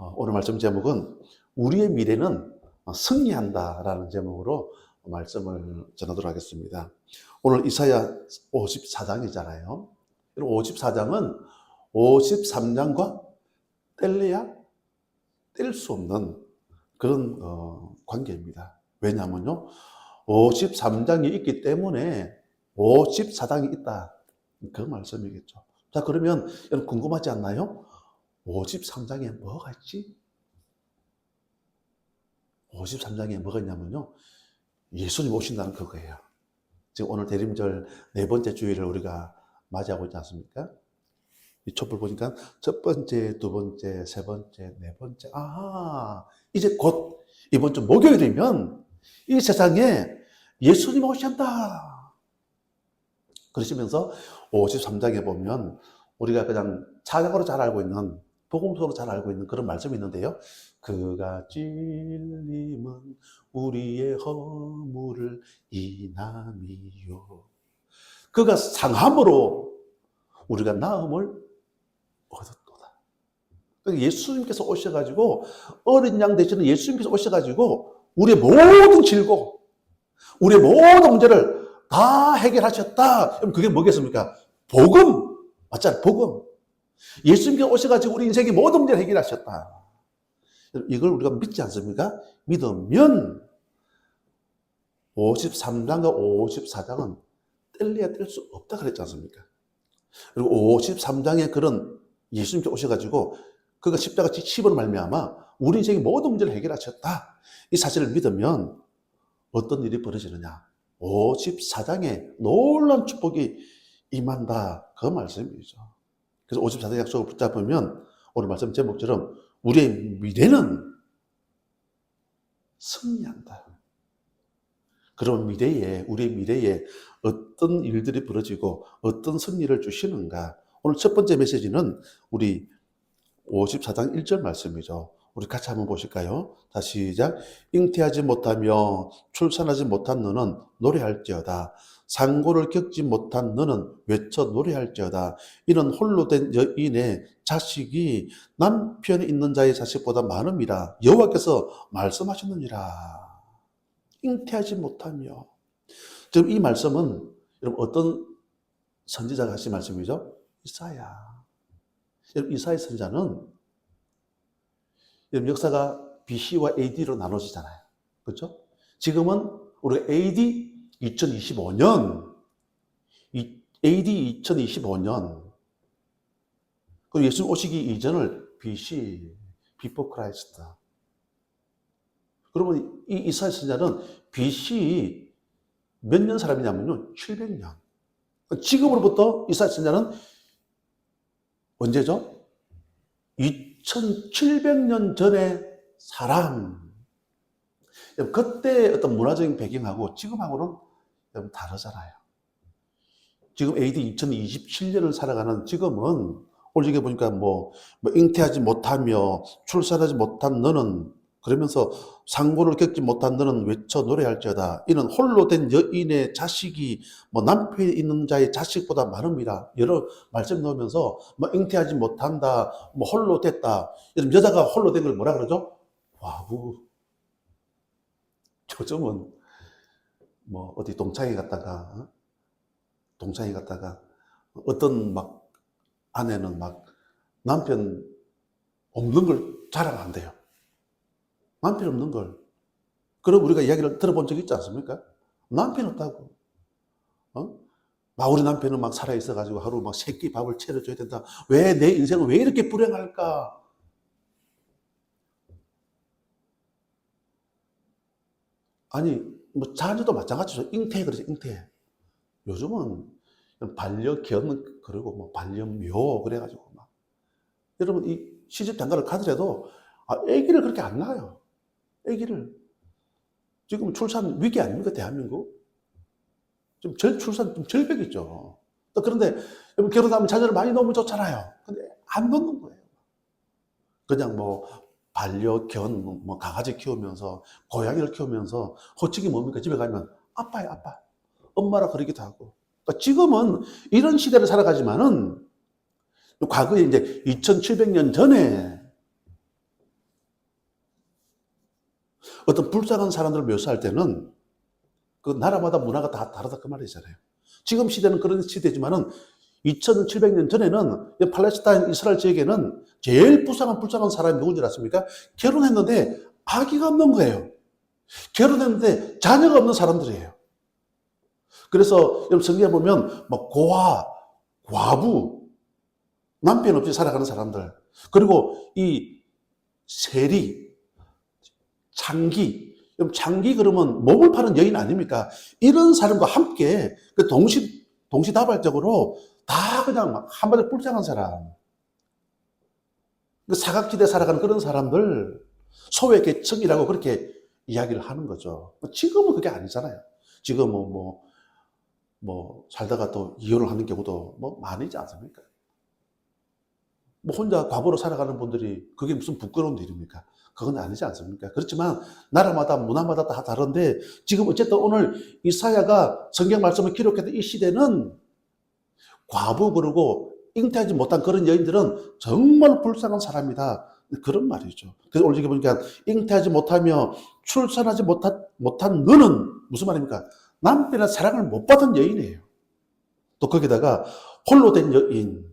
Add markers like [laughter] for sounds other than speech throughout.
어, 오늘 말씀 제목은 우리의 미래는 승리한다라는 제목으로 말씀을 전하도록 하겠습니다. 오늘 이사야 54장이잖아요. 54장은 53장과 뗄래야 뗄 수 없는 그런 어, 관계입니다. 왜냐하면요, 53장이 있기 때문에 54장이 있다. 그 말씀이겠죠. 자, 그러면 여러분 궁금하지 않나요? 53장에 뭐가 있지? 53장에 뭐가 있냐면요. 예수님 오신다는 그거예요. 지금 오늘 대림절 네 번째 주일을 우리가 맞이하고 있지 않습니까? 이 촛불 보니까 첫 번째, 두 번째, 세 번째, 네 번째. 아, 이제 곧 이번 주 목요일이면 이 세상에 예수님 오신다. 그러시면서 53장에 보면 우리가 그냥 찬양으로 잘 알고 있는 복음서로 잘 알고 있는 그런 말씀이 있는데요. 그가 찔림은 우리의 허물을 인함이요. 그가 상함으로 우리가 나음을 얻었도다. 그러니까 예수님께서 오셔가지고 어린 양 되시는 예수님께서 오셔가지고 우리의 모든 질고 우리의 모든 문제를 다 해결하셨다. 그럼 그게 뭐겠습니까? 복음 맞잖아요. 복음. 예수님께서 오셔가지고 우리 인생의 모든 문제를 해결하셨다. 이걸 우리가 믿지 않습니까? 믿으면 53장과 54장은 뗄래야 뗄 수 없다 그랬지 않습니까? 그리고 53장에 그런 예수님께 오셔가지고 그가 십자가 지침으로 말미암아 우리 인생의 모든 문제를 해결하셨다. 이 사실을 믿으면 어떤 일이 벌어지느냐? 54장에 놀란 축복이 임한다. 그 말씀이죠. 그래서 54장 약속을 붙잡으면 오늘 말씀 제목처럼 우리의 미래는 승리한다. 그런 미래에, 우리의 미래에 어떤 일들이 벌어지고 어떤 승리를 주시는가. 오늘 첫 번째 메시지는 우리 54장 1절 말씀이죠. 우리 같이 한번 보실까요? 다시 시작. 잉태하지 못하며 출산하지 못한 너는 노래할지어다. 상고를 겪지 못한 너는 외쳐 노래할지어다. 이는 홀로 된 여인의 자식이 남편이 있는 자의 자식보다 많음이라. 여호와께서 말씀하셨느니라. 잉태하지 못하며. 지금 이 말씀은 여러분 어떤 선지자가 하신 말씀이죠? 이사야. 여러분 이사야 선자는 여러분 역사가 BC와 AD로 나눠지잖아요. 그렇죠? 지금은 우리가 AD 2025년, AD 2025년, 그리고 예수님 오시기 이전을 BC, Before Christ. 그러면 이 이사야 선자는 BC 몇 년 사람이냐면요, 700년. 지금으로부터 이사야 선자는 언제죠? 2700년 전의 사람. 그때 어떤 문화적인 배경하고 지금하고는 좀 다르잖아요. 지금 AD 2027년을 살아가는 지금은 올리게 보니까 뭐, 뭐 잉태하지 못하며 출산하지 못한 너는 그러면서 상고를 겪지 못한 너는 외쳐 노래할지어다. 이는 홀로 된 여인의 자식이 뭐 남편이 있는 자의 자식보다 많음이라. 여러 말씀 넣으면서 뭐 잉태하지 못한다. 뭐 홀로 됐다. 요즘 여자가 홀로 된 걸 뭐라 그러죠? 와우. 요즘은 [laughs] 뭐 어디 동창회 갔다가 어? 동창회 갔다가 어떤 막 아내는 막 남편 없는 걸 자랑 안 돼요. 남편 없는 걸. 그럼 우리가 이야기를 들어본 적 있지 않습니까? 남편 없다고. 어? 막 우리 남편은 막 살아있어가지고 하루 막 세끼 밥을 차려줘야 된다. 왜 내 인생은 왜 이렇게 불행할까? 아니, 뭐 자녀도 마찬가지죠. 잉태 그러죠, 잉태. 요즘은 반려견 그리고 뭐 반려묘 그래가지고 막 여러분 이 시집 장가를 가더라도 아, 아기를 그렇게 안 낳아요. 아기를 지금 출산 위기 아닙니까 대한민국? 좀 절, 출산 좀 절벽이죠. 또 그런데 결혼하면 자녀를 많이 놓으면 좋잖아요. 근데 안 놓는 거예요. 그냥 뭐 반려견, 뭐 강아지 키우면서 고양이를 키우면서 호칭이 뭡니까? 집에 가면 아빠야 아빠. 엄마라 그러기도 하고. 그러니까 지금은 이런 시대를 살아가지만은 과거에 이제 2700년 전에 어떤 불쌍한 사람들을 묘사할 때는 그 나라마다 문화가 다 다르다 그 말이잖아요. 지금 시대는 그런 시대지만은 2700년 전에는 이 팔레스타인 이스라엘 지역에는 제일 불쌍한 불쌍한 사람이 누군지 아십니까? 결혼했는데 아기가 없는 거예요. 결혼했는데 자녀가 없는 사람들이에요. 그래서 여러분 성경에 보면 뭐 고아, 과부, 남편 없이 살아가는 사람들, 그리고 이 세리, 장기, 장기 그러면 몸을 파는 여인 아닙니까? 이런 사람과 함께 그 동시 동시다발적으로 다 그냥 막 한마디 불쌍한 사람, 그 사각지대 살아가는 그런 사람들 소외 계층이라고 그렇게 이야기를 하는 거죠. 지금은 그게 아니잖아요. 지금은 뭐, 뭐, 살다가 또 이혼을 하는 경우도 뭐 많이지 않습니까? 뭐 혼자 과부로 살아가는 분들이 그게 무슨 부끄러운 일입니까? 그건 아니지 않습니까? 그렇지만 나라마다 문화마다 다 다른데 지금 어쨌든 오늘 이사야가 성경 말씀을 기록했던 이 시대는 과부 그러고 잉태하지 못한 그런 여인들은 정말 불쌍한 사람이다. 그런 말이죠. 그래서 오늘 이렇게 보니까 잉태하지 못하며 출산하지 못한, 못한 너는 무슨 말입니까? 남편의 사랑을 못 받은 여인이에요. 또 거기다가 홀로 된 여인.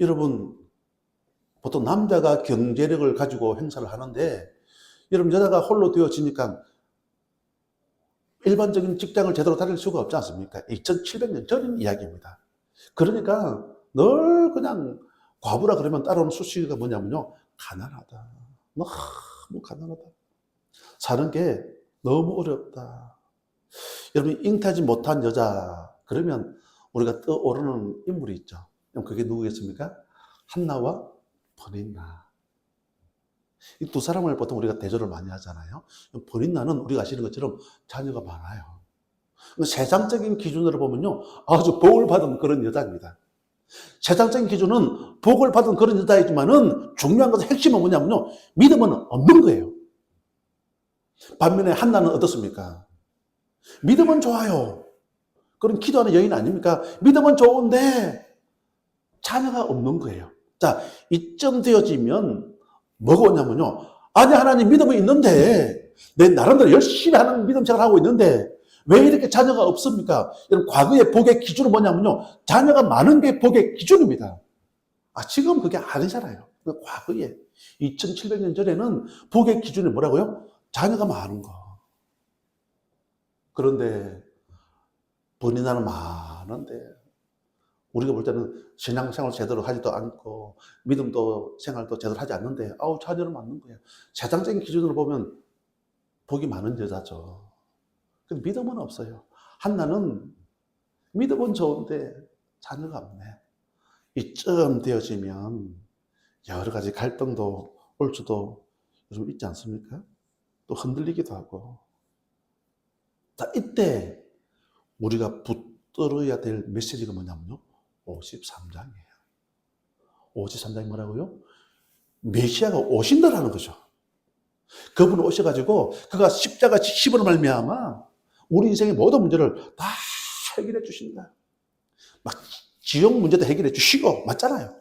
여러분, 보통 남자가 경제력을 가지고 행사를 하는데, 여러분, 여자가 홀로 되어지니까 일반적인 직장을 제대로 다닐 수가 없지 않습니까? 2700년 전인 이야기입니다. 그러니까 늘 그냥 과부라 그러면 따라오는 수식어가 뭐냐면요. 가난하다. 너무 가난하다. 사는 게 너무 어렵다. 여러분, 잉태하지 못한 여자, 그러면 우리가 떠오르는 인물이 있죠. 그럼 그게 누구겠습니까? 한나와 버닌나. 이 두 사람을 보통 우리가 대조를 많이 하잖아요. 버닌나는 우리가 아시는 것처럼 자녀가 많아요. 세상적인 기준으로 보면요. 아주 복을 받은 그런 여자입니다. 세상적인 기준은 복을 받은 그런 여자이지만은 중요한 것은 핵심은 뭐냐면요. 믿음은 없는 거예요. 반면에 한나는 어떻습니까? 믿음은 좋아요. 그런 기도하는 여인 아닙니까? 믿음은 좋은데 자녀가 없는 거예요. 자, 이쯤 되어지면 뭐가 오냐면요. 아니, 하나님 믿음은 있는데 내 나름대로 열심히 하는 믿음 생활 하고 있는데 왜 이렇게 자녀가 없습니까? 여러분, 과거의 복의 기준은 뭐냐면요. 자녀가 많은 게 복의 기준입니다. 아, 지금 그게 아니잖아요. 그 과거에. 2700년 전에는 복의 기준이 뭐라고요? 자녀가 많은 거. 그런데, 번이 나는 많은데, 우리가 볼 때는 신앙생활 제대로 하지도 않고, 믿음도 생활도 제대로 하지 않는데, 아우, 자녀는 많는 거예요. 세상적인 기준으로 보면 복이 많은 여자죠. 근데 믿음은 없어요. 한나는 믿음은 좋은데 자녀가 없네. 이쯤 되어지면 여러 가지 갈등도 올 수도 좀 있지 않습니까? 또 흔들리기도 하고. 자, 이때 우리가 붙들어야 될 메시지가 뭐냐면요. 53장이에요. 53장이 뭐라고요? 메시아가 오신다라는 거죠. 그분 오셔가지고 그가 십자가 십으로 말미암아 우리 인생의 모든 문제를 다 해결해 주신다. 막 지옥 문제도 해결해 주시고 맞잖아요.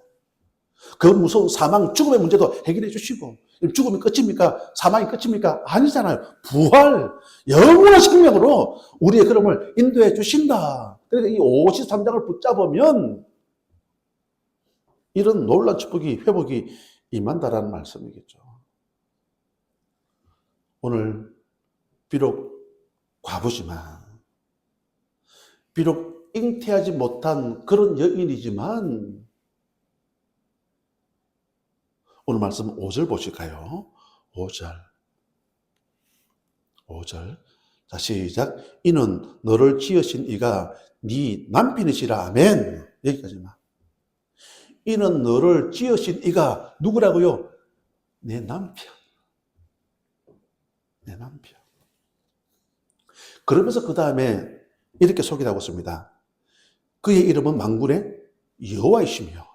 그 무서운 사망, 죽음의 문제도 해결해 주시고 죽음이 끝입니까? 사망이 끝입니까? 아니잖아요. 부활, 영원한 생명으로 우리의 걸음을 인도해 주신다. 그러니까 이 53장을 붙잡으면 이런 놀란 축복이, 회복이 임한다라는 말씀이겠죠. 오늘 비록 과부지만, 비록 잉태하지 못한 그런 여인이지만, 오늘 말씀 5절 보실까요? 5절. 5절. 자, 시작. 이는 너를 지으신 이가 네 남편이시라. 아멘. 여기까지만. 이는 너를 지으신 이가 누구라고요? 내 남편. 내 남편. 그러면서 그 다음에 이렇게 소개하고 있습니다. 그의 이름은 망군의 여호와이시며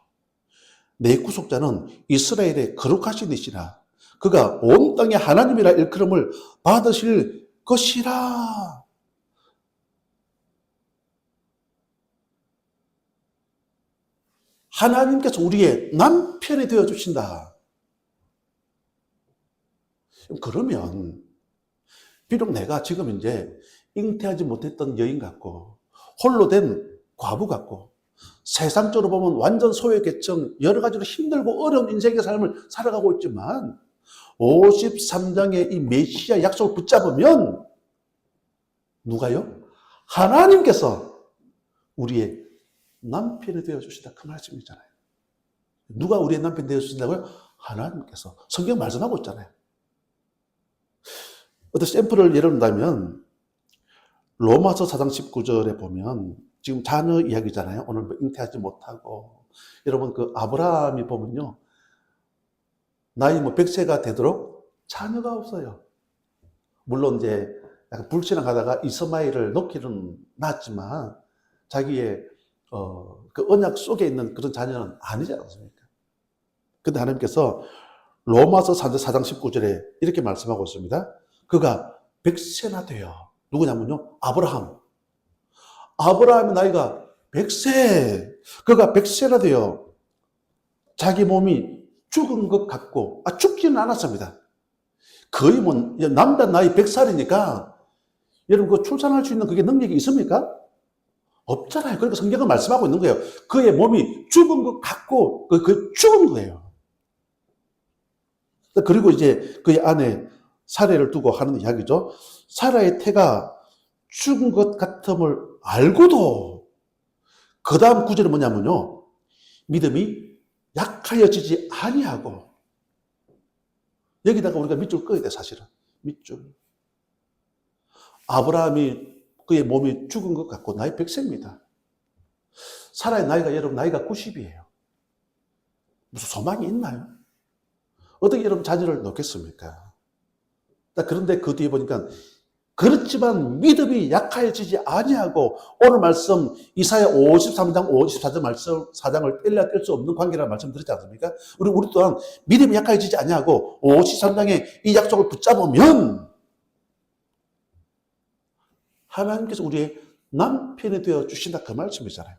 내 구속자는 이스라엘의 거룩하신 이시라. 그가 온 땅의 하나님이라 일컬음을 받으실 것이라. 하나님께서 우리의 남편이 되어 주신다. 그러면 비록 내가 지금 이제 잉태하지 못했던 여인 같고 홀로 된 과부 같고 세상적으로 보면 완전 소외계층 여러 가지로 힘들고 어려운 인생의 삶을 살아가고 있지만 53장의 이 메시아 약속을 붙잡으면 누가요? 하나님께서 우리의 남편이 되어 주신다 그 말씀이잖아요. 누가 우리의 남편 되어 주신다고요? 하나님께서 성경 말씀하고 있잖아요. 어떤 샘플을 예를 든다면 로마서 4장 19절에 보면 지금 자녀 이야기잖아요. 오늘 뭐 잉태하지 못하고 여러분 그 아브라함이 보면요. 나이 뭐 100세가 되도록 자녀가 없어요. 물론 이제 약간 불신앙 하다가 이스마엘을 놓기는 낫지만 자기의 어, 그 언약 속에 있는 그런 자녀는 아니지 않습니까? 근데 하나님께서 로마서 4장 19절에 이렇게 말씀하고 있습니다. 그가 100세나 돼요. 누구냐면요. 아브라함. 아브라함의 나이가 100세. 그가 100세나 돼요. 자기 몸이 죽은 것 같고, 아, 죽지는 않았습니다. 거의 뭐, 남자 나이 100살이니까, 여러분, 그 출산할 수 있는 그게 능력이 있습니까? 없잖아요. 그러니까 성경은 말씀하고 있는 거예요. 그의 몸이 죽은 것 같고, 그, 그 죽은 거예요. 그리고 이제 그의 아내 사례를 두고 하는 이야기죠. 사라의 태가 죽은 것 같음을 알고도 그 다음 구절은 뭐냐면요. 믿음이 약하여지지 아니하고 여기다가 우리가 밑줄 꺼야 돼 사실은 밑줄. 아브라함이 그의 몸이 죽은 것 같고 나이 100세입니다. 사라의 나이가 여러분 나이가 90이에요. 무슨 소망이 있나요? 어떻게 여러분 자녀를 놓겠습니까? 그런데 그 뒤에 보니까 그렇지만 믿음이 약해지지 아니하고 오늘 말씀 이사야 53장 54장 말씀 4장을 뗄래야 뗄 수 없는 관계라는 말씀 드렸지 않습니까? 우리 우리 또한 믿음이 약해지지 아니하고 53장의 이 약속을 붙잡으면 하나님께서 우리의 남편이 되어 주신다 그 말씀이잖아요.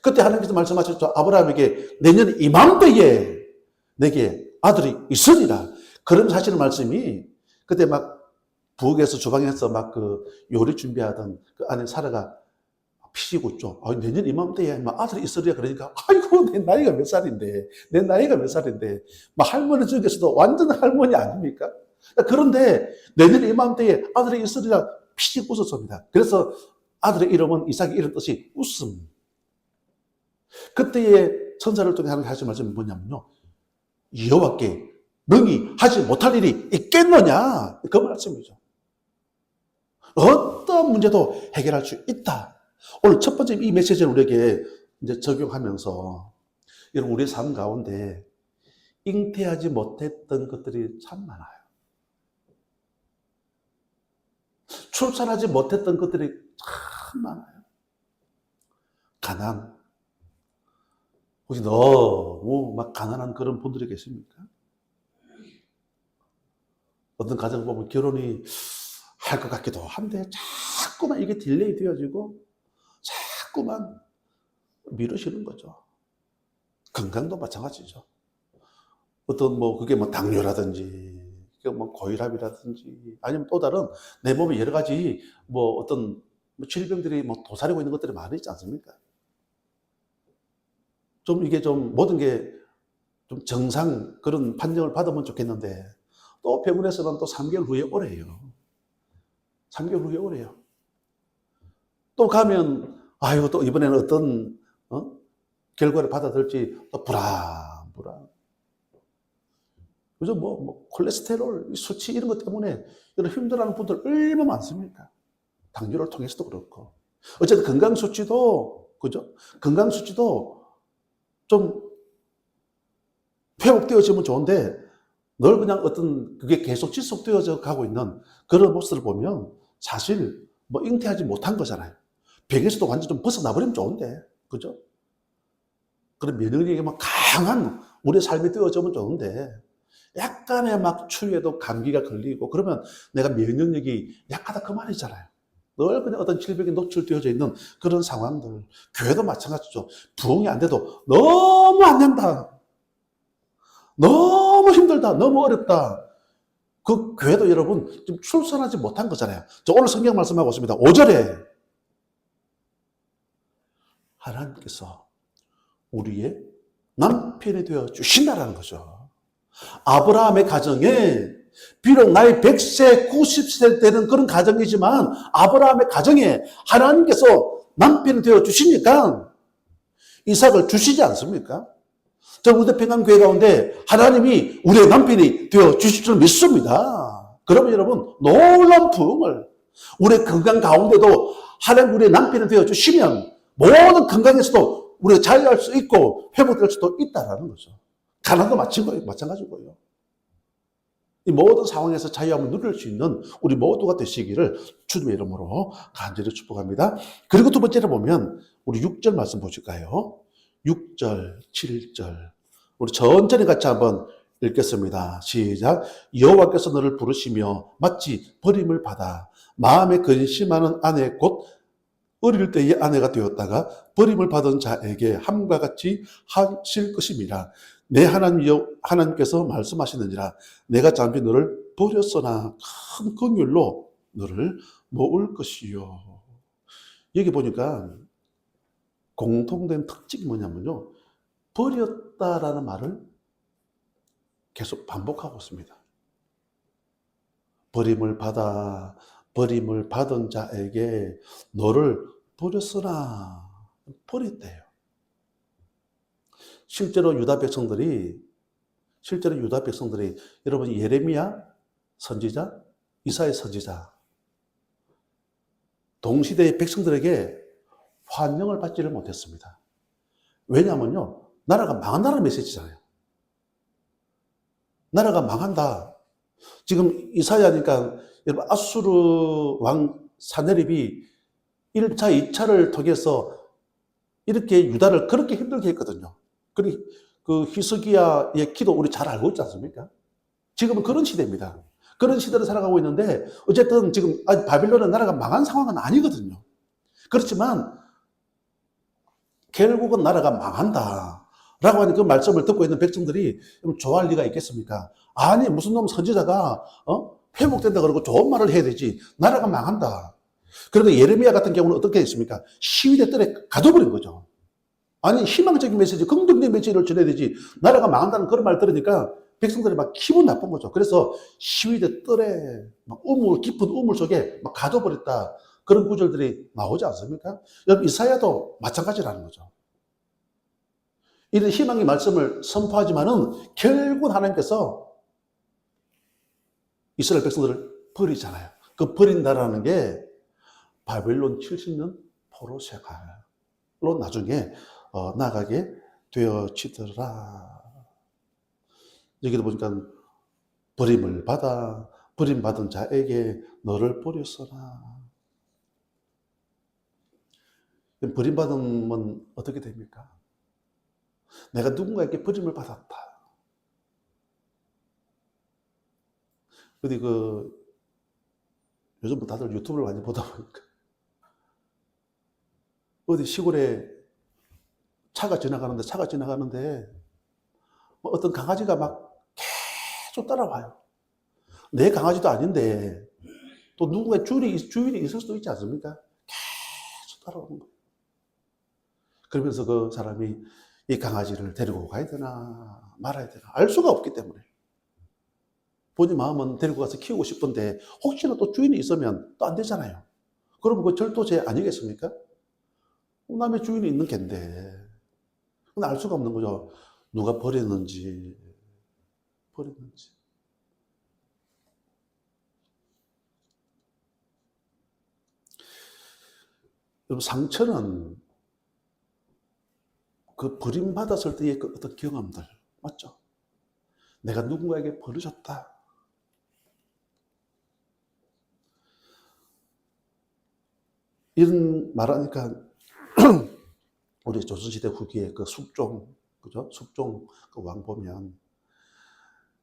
그때 하나님께서 말씀하셨죠. 아브라함에게 내년 이맘때에 내게 아들이 있으리라. 그런 사실의 말씀이 그때 막 부엌에서 주방에서 막 그 요리 준비하던 그 안에 사라가 피시고 있죠. 아, 내년 이맘때에 막 아들이 있으리라 그러니까 아이고 내 나이가 몇 살인데 내 나이가 몇 살인데 막 할머니 중에서도 완전 할머니 아닙니까? 그런데 내년 이맘때에 아들이 있으리라 피식 웃었습니다. 그래서 아들의 이름은 이삭의 이름 뜻이 웃음. 그때의 천사를 통해 하는 하신 말씀이 뭐냐면요. 여호와께 능히 하지 못할 일이 있겠느냐 그 말씀이죠. 어떤 문제도 해결할 수 있다. 오늘 첫 번째 이 메시지를 우리에게 이제 적용하면서 여러분 우리 삶 가운데 잉태하지 못했던 것들이 참 많아요. 출산하지 못했던 것들이 참 많아요. 가난. 혹시 너무 막 가난한 그런 분들이 계십니까? 어떤 가정 보면 결혼이 할 것 같기도 한데 자꾸만 이게 딜레이 되어지고 자꾸만 미루시는 거죠. 건강도 마찬가지죠. 어떤 뭐 그게 뭐 당뇨라든지 뭐 고혈압이라든지 아니면 또 다른 내 몸에 여러 가지 뭐 어떤 뭐 질병들이 뭐 도사리고 있는 것들이 많이 있지 않습니까? 좀 이게 좀 모든 게 좀 정상 그런 판정을 받으면 좋겠는데 또 병원에서는 또 3개월 후에 오래요. 3개월 후에 오래요. 또 가면 아이고 또 이번에는 어떤 어? 결과를 받아들지 또 불안 불안. 그죠 뭐, 뭐 콜레스테롤 수치 이런 것 때문에 이런 힘들어하는 분들 얼마나 많습니까? 당뇨를 통해서도 그렇고 어쨌든 건강 수치도 그죠? 건강 수치도 좀 회복되어지면 좋은데 늘 그냥 어떤 그게 계속 지속되어져 가고 있는 그런 모습을 보면 사실 뭐 잉태하지 못한 거잖아요. 병에서도 완전 좀 벗어나버리면 좋은데, 그죠? 그런 면역력이 막 강한 우리의 삶이 되어지면 좋은데, 약간의 막 추위에도 감기가 걸리고, 그러면 내가 면역력이 약하다 그 말이잖아요. 늘 그냥 어떤 질병에 노출되어져 있는 그런 상황들. 교회도 마찬가지죠. 부흥이 안 돼도 너무 안 된다. 너무 힘들다. 너무 어렵다. 그 교회도 여러분 지금 출산하지 못한 거잖아요. 저 오늘 성경 말씀하고 있습니다. 5절에 하나님께서 우리의 남편이 되어 주신다라는 거죠. 아브라함의 가정에 비록 나이 100세, 90세 되는 그런 가정이지만 아브라함의 가정에 하나님께서 남편이 되어 주시니까 이삭을 주시지 않습니까? 저 우대 평안교회 가운데 하나님이 우리의 남편이 되어 주실 줄 믿습니다. 그러면 여러분 놀라운 부흥을 우리의 건강 가운데도 하나님 우리의 남편이 되어 주시면 모든 건강에서도 우리가 자유할 수 있고 회복될 수도 있다라는 거죠. 가난도 마찬가지- 마찬가지고요. 이 모든 상황에서 자유함을 누릴 수 있는 우리 모두가 되시기를 주님의 이름으로 간절히 축복합니다. 그리고 두 번째로 보면 우리 6절 말씀 보실까요? 6절, 7절. 우리 천천히 같이 한번 읽겠습니다. 시작. 여호와께서 너를 부르시며 마치 버림을 받아 마음에 근심하는 아내 곧 어릴 때의 아내가 되었다가 버림을 받은 자에게 함과 같이 하실 것입니다. 내 하나님 여 하나님께서 말씀하시느니라 내가 잠시 너를 버렸으나 큰 긍휼로 너를 모을 것이요. 여기 보니까 공통된 특징이 뭐냐면요. 버렸다라는 말을 계속 반복하고 있습니다. 버림을 받아 버림을 받은 자에게 너를 버렸으나 버렸대요. 실제로 유다 백성들이 실제로 유다 백성들이 여러분 예레미야 선지자, 이사야 선지자 동시대의 백성들에게 환영을 받지를 못했습니다. 왜냐하면요, 나라가 망한다는 메시지잖아요. 나라가 망한다. 지금 이사야니까 여러분 아수르 왕 사네립이 1차, 2차를 통해서 이렇게 유다를 그렇게 힘들게 했거든요. 그리 그 히스기야의 기도 우리 잘 알고 있지 않습니까? 지금은 그런 시대입니다. 그런 시대를 살아가고 있는데 어쨌든 지금 아직 바빌론은 나라가 망한 상황은 아니거든요. 그렇지만 결국은 나라가 망한다. 라고 하는 그 말씀을 듣고 있는 백성들이 좋아할 리가 있겠습니까? 아니, 무슨 놈 선지자가, 어? 회복된다 그러고 좋은 말을 해야 되지. 나라가 망한다. 그런데 예레미야 같은 경우는 어떻게 했습니까? 시위대 뜰에 가둬버린 거죠. 아니, 희망적인 메시지, 긍정적인 메시지를 전해야 되지. 나라가 망한다는 그런 말 들으니까 백성들이 막 기분 나쁜 거죠. 그래서 시위대 뜰에 막 우물, 깊은 우물 속에 막 가둬버렸다. 그런 구절들이 나오지 않습니까? 여러분, 이사야도 마찬가지라는 거죠. 이런 희망의 말씀을 선포하지만은 결국 하나님께서 이스라엘 백성들을 버리잖아요. 그 버린다라는 게 바벨론 70년 포로세가로 나중에 어, 나가게 되어지더라. 여기도 보니까 버림을 받아 버림받은 자에게 너를 버렸어라. 버림받으면 어떻게 됩니까? 내가 누군가에게 버림을 받았다. 어디 그 요즘 뭐 다들 유튜브를 많이 보다 보니까 어디 시골에 차가 지나가는데 차가 지나가는데 뭐 어떤 강아지가 막 계속 따라와요. 내 강아지도 아닌데 또 누군가 주인이, 주인이 있을 수도 있지 않습니까? 계속 따라오는 거예요. 그러면서 그 사람이 이 강아지를 데리고 가야 되나 말아야 되나 알 수가 없기 때문에 본인 마음은 데리고 가서 키우고 싶은데 혹시나 또 주인이 있으면 또 안 되잖아요. 그러면 그 절도죄 아니겠습니까? 남의 주인이 있는 갠데 근데 알 수가 없는 거죠. 누가 버렸는지 버렸는지 여러분 상처는 그 버림받았을 때의 그 어떤 경험들, 맞죠? 내가 누군가에게 버려졌다. 이런 말하니까 우리 조선시대 후기에 그 숙종, 그죠? 숙종 그 왕 보면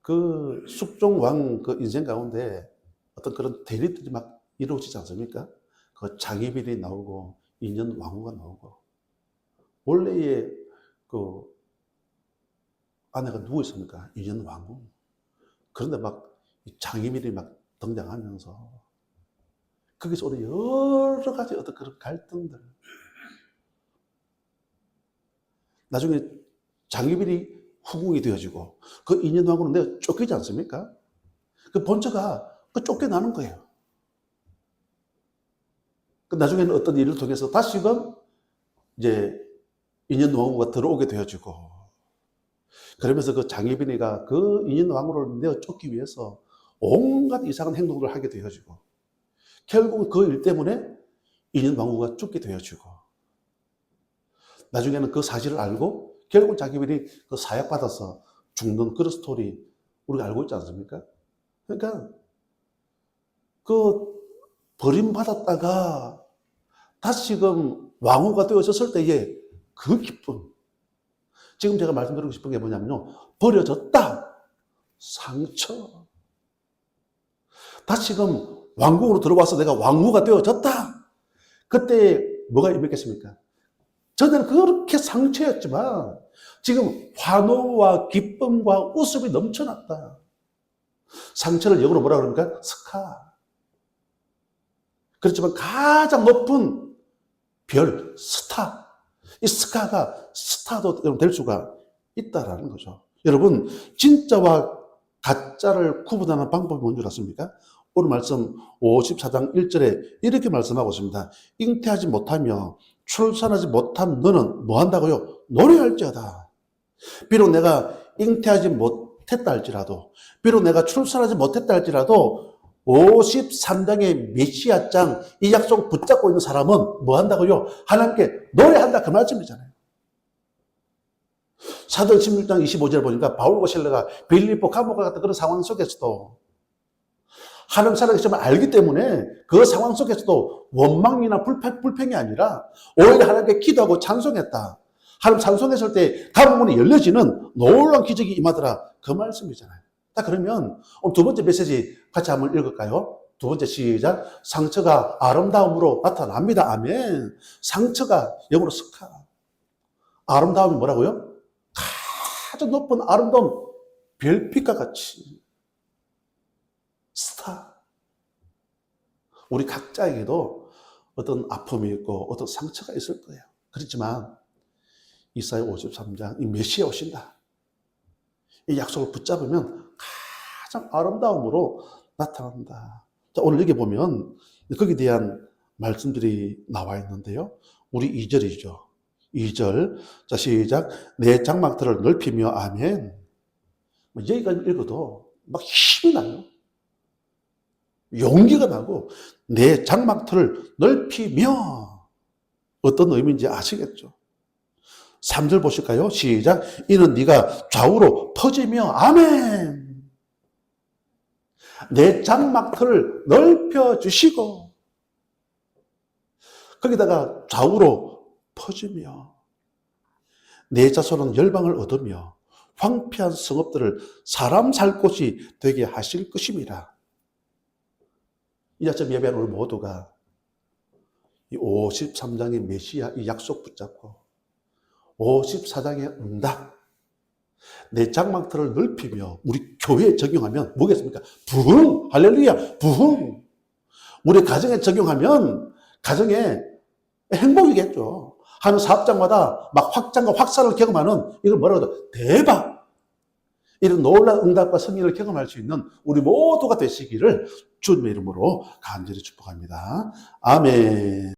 그 숙종 왕 그 인생 가운데 어떤 그런 대립들이 막 이루어지지 않습니까? 그 장희빈이 나오고 인연 왕후가 나오고 원래의 그 아내가 누구 있습니까? 인연 왕후. 그런데 막이 장애민이 막 등장하면서 거기서 오는 여러 가지 어떤 그런 갈등들 나중에 장애민이 후궁이 되어지고 그 인연왕후는 내가 쫓기지 않습니까? 그 본처가 그 쫓겨나는 거예요. 그 나중에는 어떤 일을 통해서 다시금 이제 인연왕후가 들어오게 되어지고 그러면서 그 장희빈이가 그 인연왕후를 내어 쫓기 위해서 온갖 이상한 행동을 하게 되어지고 결국 그 일 때문에 인연왕후가 죽게 되어지고 나중에는 그 사실을 알고 결국 장희빈이 그 사약받아서 죽는 그런 스토리 우리가 알고 있지 않습니까? 그러니까 그 버림받았다가 다시금 왕후가 되어졌을 때의 그 기쁨. 지금 제가 말씀드리고 싶은 게 뭐냐면요. 버려졌다. 상처. 다시금 왕국으로 들어와서 내가 왕후가 되어졌다. 그때 뭐가 임했겠습니까? 전에는 그렇게 상처였지만 지금 환호와 기쁨과 웃음이 넘쳐났다. 상처를 영어로 뭐라 그럽니까? 스카. 그렇지만 가장 높은 별, 스타. 이 스카가 스타도 될 수가 있다라는 거죠. 여러분, 진짜와 가짜를 구분하는 방법이 뭔지 아십니까? 오늘 말씀 54장 1절에 이렇게 말씀하고 있습니다. 잉태하지 못하며 출산하지 못한 너는 뭐 한다고요? 노래할지어다. 비록 내가 잉태하지 못했다 할지라도, 비록 내가 출산하지 못했다 할지라도 53장의 메시아 장 이 약속 붙잡고 있는 사람은 뭐 한다고요? 하나님께 노래한다 그 말씀이잖아요. 사도 16장 25절 보니까 바울과 실레가 빌립보 감옥과 같은 그런 상황 속에서도 하나님 살아계심을 알기 때문에 그 상황 속에서도 원망이나 불평, 불평이 아니라 오히려 하나님께 기도하고 찬송했다. 하나님 찬송했을 때 감문이 열려지는 놀라운 기적이 임하더라. 그 말씀이잖아요. 자, 그러면 오늘 두 번째 메시지 같이 한번 읽을까요? 두 번째 시작. 상처가 아름다움으로 나타납니다. 아멘. 상처가 영어로 스카. 아름다움이 뭐라고요? 가장 높은 아름다운 별빛과 같이. 스타. 우리 각자에게도 어떤 아픔이 있고 어떤 상처가 있을 거예요. 그렇지만 이사야 53장 이 메시아 오신다. 이 약속을 붙잡으면 가장 아름다움으로 나타난다. 자, 오늘 여기 보면 거기에 대한 말씀들이 나와 있는데요. 우리 2절이죠. 2절. 자, 시작. 내 장막들을 넓히며 아멘. 뭐 여기까지 읽어도 막 힘이 나요. 용기가 나고 내 장막틀을 넓히며 어떤 의미인지 아시겠죠? 3절 보실까요? 시작. 이는 네가 좌우로 퍼지며 아멘. 내 장막틀을 넓혀 주시고 거기다가 좌우로 퍼지며 내 자손은 열방을 얻으며 황폐한 성읍들을 사람 살 곳이 되게 하실 것입니다. 이 자점 예배한 우리 모두가 이 53장의 메시아 이 약속 붙잡고 54장의 응답 내 장막틀을 넓히며 우리 교회에 적용하면 뭐겠습니까? 부흥! 할렐루야! 부흥! 우리 가정에 적용하면 가정에 행복이겠죠. 한 사업장마다 막 확장과 확산을 경험하는 이걸 뭐라고 하죠? 대박! 이런 놀라운 응답과 승리를 경험할 수 있는 우리 모두가 되시기를 주님의 이름으로 간절히 축복합니다. 아멘.